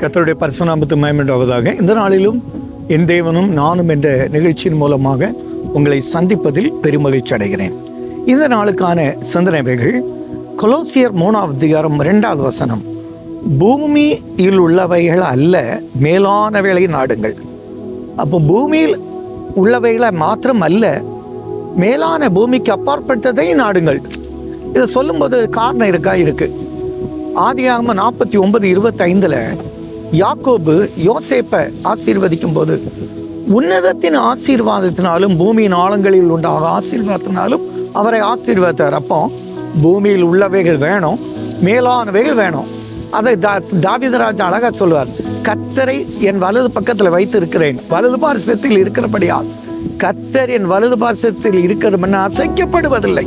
கத்தருடைய பரிசுநாமத்து மயமுண்டாவதாக இந்த நாளிலும் என் தேவனும் நானும் என்ற நிகழ்ச்சியின் மூலமாக உங்களை சந்திப்பதில் பெருமகிழ்ச்சி அடைகிறேன். இந்த நாளுக்கான சிந்தனைகள் கொலோசியர் மூணாவது அதிகாரம் இரண்டாவது வசனம். பூமியில் உள்ளவைகள் அல்ல மேலானவைகளை நாடுங்கள். அப்போ பூமியில் உள்ளவைகளை மாத்திரம் அல்ல மேலான பூமிக்கு அப்பாற்பட்டதை நாடுங்கள். இதை சொல்லும்போது காரணம் இருக்கா? இருக்கு. ஆதியாகம நாற்பத்தி ஒன்பது இருபத்தைந்துல யாக்கோபு யோசேப்பை ஆசீர்வதிக்கும் போது உன்னதத்தின் ஆசீர்வாதத்தினாலும் பூமியின் ஆழங்களில் உண்டாக ஆசீர்வாதத்தினாலும் அவரை ஆசீர்வதித்தார். அப்போ பூமியில் உள்ளவைகள் வேணும் மேலானவைகள் வேணும். அதை தா தாவிதராஜ் அழகா சொல்லுவார். கத்தரை என் வலது பக்கத்தில் வைத்து இருக்கிறேன் வலது பார்சத்தில் இருக்கிறபடியால் கத்தர் என் வலது பார்சத்தில் இருக்கிறவன் அசைக்கப்படுவதில்லை.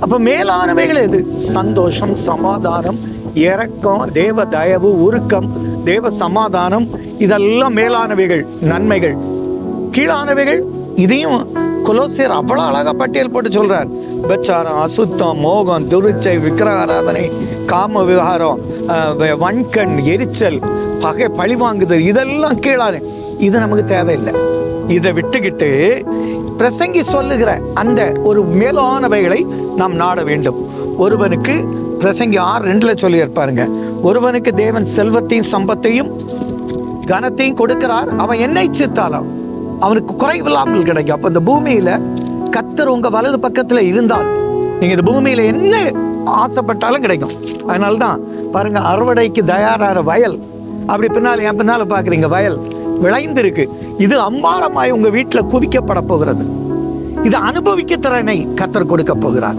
அப்ப மேலானவைகள் எது? சந்தோஷம் சமாதானம் இரக்கம் தேவ தயவு உருக்கம். தேவ சமாதானம் இதெல்லாம் மேலானவைகள் நன்மைகள். கீழானவைகள் இதையும் கொலோசியர் அவ்வளவு அழகா பட்டியல் போட்டு சொல்றார். விபச்சாரம் அசுத்தம் மோகம் துரிச்சை விக்கிரகாராதனை காம விவகாரம் வன்கண் எரிச்சல் பகை பழிவாங்குதல் இதெல்லாம் கீழான இது நமக்கு தேவையில்லை. இதை விட்டுக்கிட்டு பிரசங்கி சொல்லுகிற அந்த ஒரு மேலானவைகளை நாம் நாட வேண்டும். ஒருவனுக்கு பிரசங்கி ஆறு ரெண்டுல சொல்லியிருப்பாருங்க. ஒருவனுக்கு தேவன் செல்வத்தையும் சம்பத்தையும் கனத்தையும் கொடுக்கிறார். அவன் என்ன இச்சித்தாலும் அவனுக்கு குறைவில்லாமல் கிடைக்கும். அப்போ இந்த பூமியில கத்தர் உங்க வலது பக்கத்துல இருந்தால் நீங்க இந்த பூமியில என்ன ஆசைப்பட்டாலும் கிடைக்கும். அதனால்தான் பாருங்க அறுவடைக்கு தயாரான வயல். அப்படி பின்னால் என் பின்னால பாக்குறீங்க வயல் விளைந்திருக்கு. இது அம்பாரமாய் உங்க வீட்டுல குவிக்கப்பட போகிறது. இது அனுபவிக்க திறனை கத்தர் கொடுக்க போகிறார்.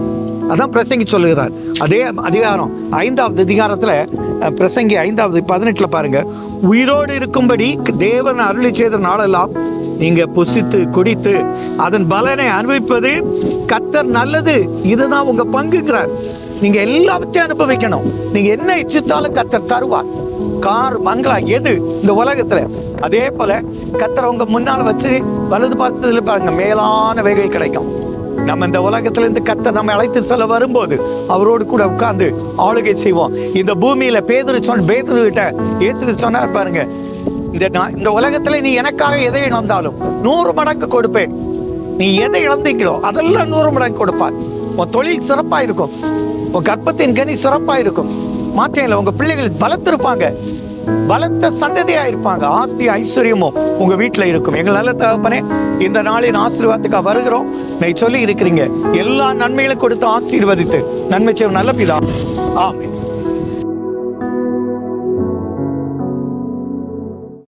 அதான் பிரசங்கி சொல்லுகிறார். அதே அதிகாரம் ஐந்தாவது அதிகாரத்தில் பிரசங்கி ஐந்தாவது பதினெட்டில் பாருங்க. உயிரோடு இருக்கும்படி தேவன் அருளி செய்த நாளெல்லாம் நீங்க புசித்து குடித்து அதன் பலனை அனுபவிப்பது கத்தர் நல்லது. இதுதான் உங்க பங்குங்கிறார். நீங்க எல்லாவற்றையும் அனுபவிக்கணும். நீங்க என்ன இச்சித்தாலும் கத்தர் தருவார். கார் மங்களா எது இந்த உலகத்துல. அதே போல கத்தரை உங்க முன்னால் வச்சு வலது பாசத்துல பாருங்க மேலானவைகள் கிடைக்கும். நம்ம இந்த உலகத்துல இருந்து கத்த நம்ம அழைத்து செல்ல வரும்போது அவரோடு கூட உட்கார்ந்து ஆளுகை செய்வோம். இந்த பூமியில பேதுரு சொன்ன பேதுரு கிட்ட இயேசு சொன்னார் பாருங்க இந்த நான் இந்த உலகத்துல நீ எனக்காக எதை இழந்தாலும் நூறு மடங்கு கொடுப்பேன். நீ எதை இழந்தீங்களோ அதெல்லாம் நூறு மடங்கு கொடுப்பார். உன் தொழில் சிறப்பா இருக்கும் உன் கர்ப்பத்தின் கனி சிறப்பா இருக்கும் மாற்றங்கள உங்க பிள்ளைகள் பலத்திருப்பாங்க. பலத்த சந்ததியா இருப்பாங்க ஆஸ்தி ஐஸ்வர்யமும் உங்க வீட்டுல இருக்கும். எங்க நல்ல தகப்பனே இந்த நாளின் ஆசீர்வாதத்துக்கு வருகிறோம். நீ சொல்லி இருக்கிறீங்க. எல்லா நன்மைகளும் கொடுத்து ஆசீர்வதித்து. நன்மை செய்யும் நல்ல பிதா. ஆமே